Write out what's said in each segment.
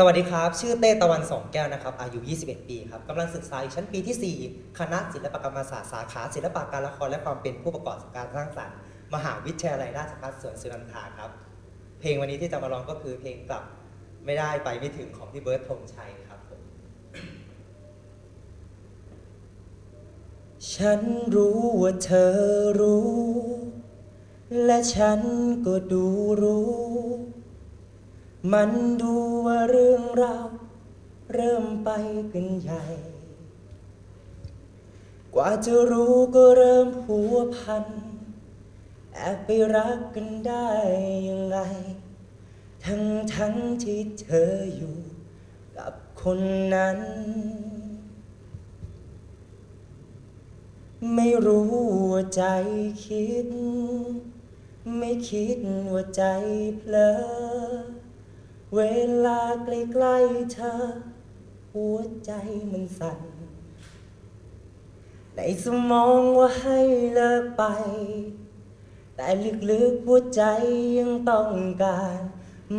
สวัสดีครับ ชื่อเต้ตะวันสองแก้วนะครับ อายุ 21 ปีครับกำลังศึกษาอยู่ชั้นปีที่ 4 คณะศิลปกรรมศาสตร์สาขาศิลปะการละครและความเป็นผู้ประกอบการสร้างสรรค์ มหาวิทยาลัยราชภัฏสวนสุนันทาครับ เพลงวันนี้ที่จะมาร้องก็คือเพลงกลับไม่ได้ไปไม่ถึงของพี่เบิร์ดธงชัยครับผมฉันรู้ว่าเธอรู้ และฉันก็ดูรู้ มันดูว่าเรื่องราวเริ่มไปกันใหญ่ กว่าจะรู้ก็เริ่มผัวพัน แอบไปรักกันได้ยังไง ทั้งทั้งที่เธออยู่กับคนนั้น ไม่รู้ว่าใจคิด ไม่คิดว่าใจเพลอ เวลาใกล้ๆเธอ หัวใจมันสั่น ในสมองว่าให้เลิกไป แต่ลึกๆหัวใจยังต้องการ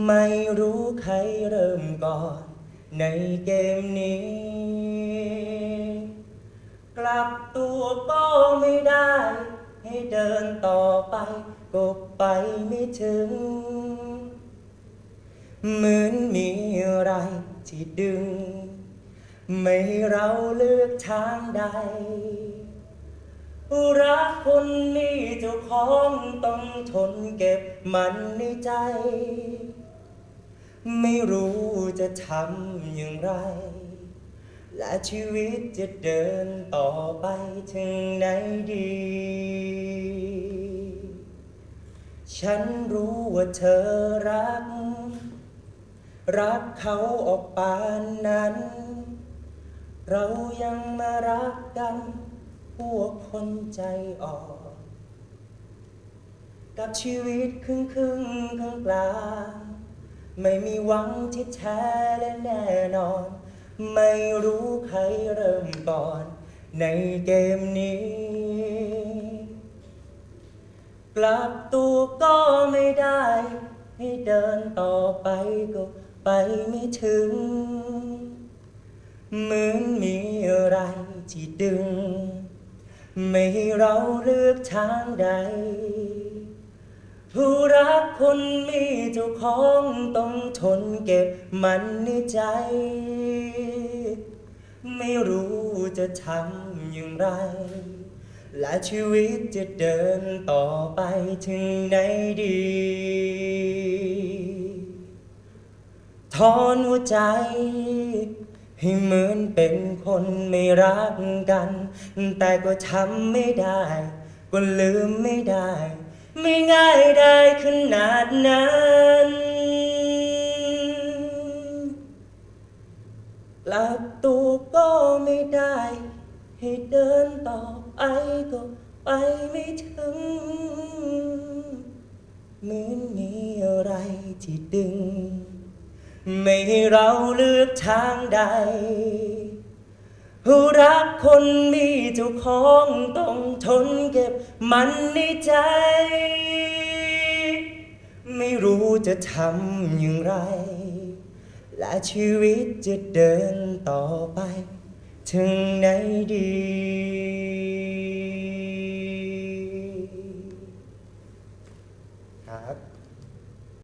ไม่รู้ใครเริ่มก่อน ในเกมนี้ กลับตัวก็ไม่ได้ ให้เดินต่อไปก็ไปไม่ถึง เหมือนมีอะไรที่ดึง ไม่เราเลือกทางใด รักคนนี้เจ้าของต้องทนเก็บมันในใจ ไม่รู้จะทำอย่างไร และชีวิตจะเดินต่อไปถึงไหนดี ฉันรู้ว่าเธอรัก รักเขาออกปานนั้น เรายังมารักกัน พวกคนใจอ่อนกับชีวิตครึ่งครึ่งกลางกลางไม่มีหวังที่แท้และแน่นอน ไม่รู้ใครเริ่มก่อน ในเกมนี้ กลับตัวก็ไม่ได้ ให้เดินต่อไปก็ ไปไม่ถึง เหมือนมีอะไรที่ดึง ไม่ให้เราเลือกทางใด ผู้รักคนมีเจ้าของต้องทนเก็บมันในใจ ไม่รู้จะทำอย่างไร และชีวิตจะเดินต่อไปถึงไหนดี อนหัวใจ ให้เหมือนเป็นคนไม่รักกัน แต่ก็ทำไม่ได้ ก็ลืมไม่ได้ ไม่ง่ายได้ขนาดนั้นหลับตัวก็ไม่ได้ ให้เดินต่อไปก็ไปไม่ถึงเหมือนมีอะไรที่ดึง ไม่ให้เราเลือกทางใดผู้รักคนมีเจ้าของต้องทนเก็บมันในใจ ไม่รู้จะทำอย่างไร และชีวิตจะเดินต่อไป ถึงไหนดี